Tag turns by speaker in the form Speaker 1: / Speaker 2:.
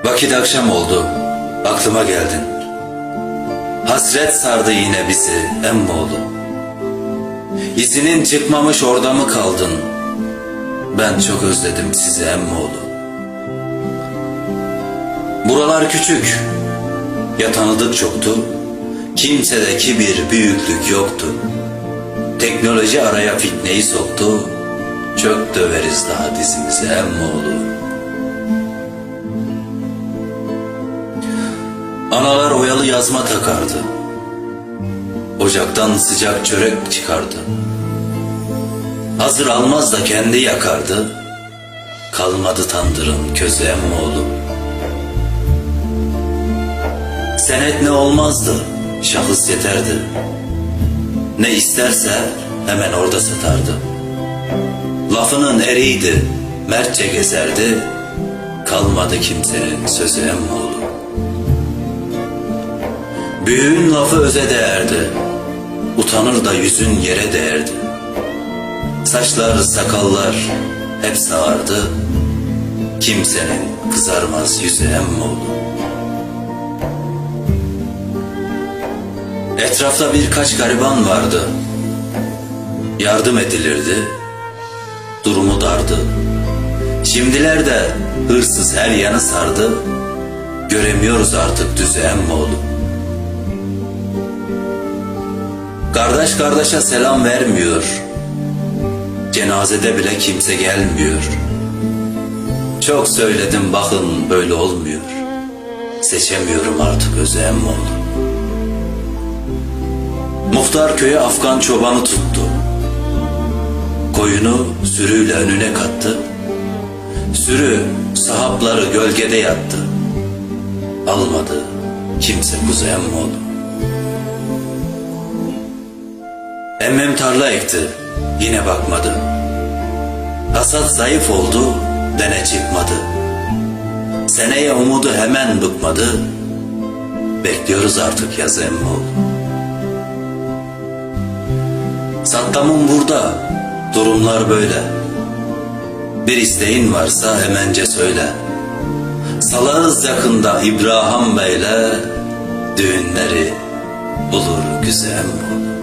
Speaker 1: Vakit akşam oldu, aklıma geldin. Hasret sardı yine bizi emmoğlu. İzinin çıkmamış orada mı kaldın? Ben çok özledim sizi emmoğlu. Buralar küçük, ya tanıdık çoktu, kimsede kibir, büyüklük yoktu. Teknoloji araya fitneyi soktu, çok döveriz daha dizimizi emmoğlu. Analar oyalı yazma takardı. Ocaktan sıcak çörek çıkardı. Hazır almaz da kendi yakardı. Kalmadı tandırın közü emmoğlu. Senet ne olmazdı, şahıs yeterdi. Ne isterse hemen orada satardı. Lafının eriydi, mertçe gezerdi. Kalmadı kimsenin sözü emmoğlu. Büyüğün lafı öze değerdi. Utanır da yüzün yere değerdi. Saçlar, sakallar hep sağardı. Kimsenin kızarmaz yüzü emmoğlu. Etrafta birkaç gariban vardı. Yardım edilirdi. Durumu dardı. Şimdilerde hırsız her yanı sardı. Göremiyoruz artık düzü emmoğlu. Kardeş kardeşe selam vermiyor. Cenazede bile kimse gelmiyor. Çok söyledim bakın böyle olmuyor. Seçemiyorum artık özü emmoğlu. Muhtar köyü Afgan çobanı tuttu. Koyunu sürüyle önüne kattı. Sürü sahapları gölgede yattı. Almadı kimse kuzu emmoğlu. Emmem tarla ekti, yine bakmadı. Hasat zayıf oldu, dene çıkmadı. Seneye umudu hemen bıkmadı. Bekliyoruz artık yaz emmoğlu. Saddam'ın burada, durumlar böyle. Bir isteğin varsa hemence söyle. Salarız yakında İbrahim Bey'le, düğünleri bulur güzel emmoğlu.